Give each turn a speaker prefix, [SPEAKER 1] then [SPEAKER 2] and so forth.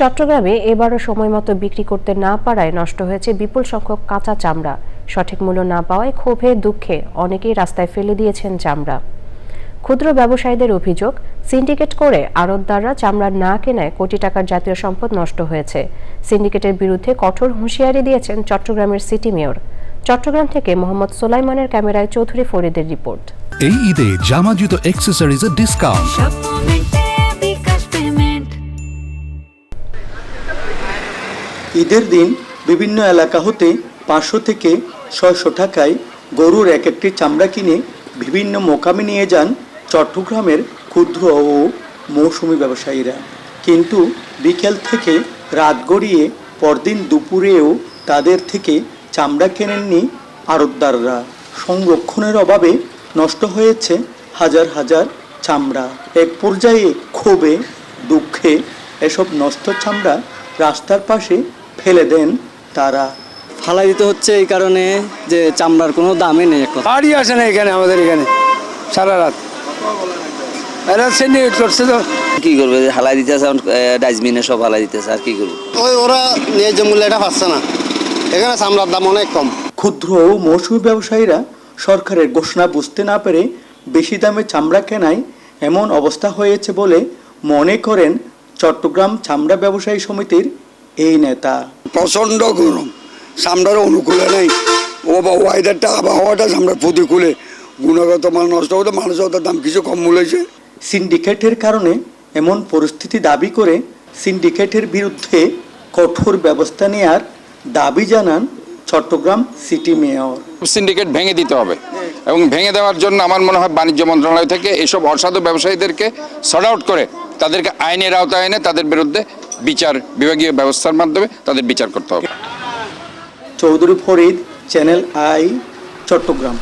[SPEAKER 1] চট্টগ্রামে এবারও সময় মতো বিক্রি করতে না পারায় নষ্ট হয়েছে বিপুল সংখ্যক কাঁচা চামড়া। সঠিক মূল্য না পাওয়ায় ক্ষোভে দুঃখে অনেকেই রাস্তায় ফেলে দিয়েছেন চামড়া। ক্ষুদ্র ব্যবসায়ীদের অভিযোগ সিন্ডিকেট করে আড়তদাররা চামড়া না কেনায় কোটি টাকার জাতীয় সম্পদ নষ্ট হয়েছে। সিন্ডিকেটের বিরুদ্ধে কঠোর হুঁশিয়ারি দিয়েছেন চট্টগ্রামের সিটি মেয়র। চট্টগ্রাম থেকে মোহাম্মদ সোলাইমানের ক্যামেরায় চৌধুরী ফরিদের রিপোর্ট।
[SPEAKER 2] এই ঈদে জামা জুতো অ্যাক্সেসরিজের ডিসকাউন্ট
[SPEAKER 3] ঈদের দিন বিভিন্ন এলাকা হতে পাঁচশো থেকে ছয়শো টাকায় গরুর এক একটি চামড়া কিনে বিভিন্ন মোকামে নিয়ে যান চট্টগ্রামের ক্ষুদ্র ও মৌসুমি ব্যবসায়ীরা। কিন্তু বিকেল থেকে রাত গড়িয়ে পরদিন দুপুরেও তাদের থেকে চামড়া কেনেননি আড়তদাররা। সংরক্ষণের অভাবে নষ্ট হয়েছে হাজার হাজার চামড়া। এক পর্যায়ে ক্ষোভে, দুঃখে এসব নষ্ট চামড়া রাস্তার পাশে ফেলে দেন তারা
[SPEAKER 4] ফালাই দিতে হচ্ছে এই কারণে যে চামড়ার কোনো দামই নেই এক কথা
[SPEAKER 5] বাড়ি আসে না এখানে আমাদের এখানে সারা রাত। এরা করছে তো।
[SPEAKER 6] কি করবে হালাই দিতেছে ডাস্টবিনে সব হালাই দিতেছে আর কি করব?
[SPEAKER 7] ওই ওরা ন্যায্য মূল্য এটা পাচ্ছে না। এখানে চামড়ার দাম অনেক কম।
[SPEAKER 3] ক্ষুদ্র ও মৌসুমী ব্যবসায়ীরা সরকারের ঘোষণা বুঝতে না পেরে বেশি দামে চামড়া কেনায় এমন অবস্থা হয়েছে বলে মনে করেন চট্টগ্রাম চামড়া ব্যবসায়ী সমিতির এই নেতা।
[SPEAKER 5] প্রচণ্ড গরম। সামটার অনুকূলে নেই। ও বা ওয়েদারটা আবহাওয়াটা সামটার প্রতিকূলে। গুণগত মান নষ্ট হতে মানুষের দাম কিছু কম মূল্যছে
[SPEAKER 3] সিন্ডিকেটের কারণে এমন পরিস্থিতি দাবি করে সিন্ডিকেটের বিরুদ্ধে কঠোর ব্যবস্থা নেয়ার দাবি জানান চট্টগ্রাম সিটি মেয়র।
[SPEAKER 8] সিন্ডিকেট ভেঙে দিতে হবে এবং ভেঙে দেওয়ার জন্য আমার মনে হয় বাণিজ্য মন্ত্রণালয় থেকে এসব অসাধু ব্যবসায়ীদেরকে সর্ট আউট করে তাদেরকে আইনের আওতায় এনে তাদের বিরুদ্ধে বিচার বিভাগীয় ব্যবস্থার মাধ্যমে তাদের বিচার করতে হবে।
[SPEAKER 3] Chowdhury Farid channel I Chattogram.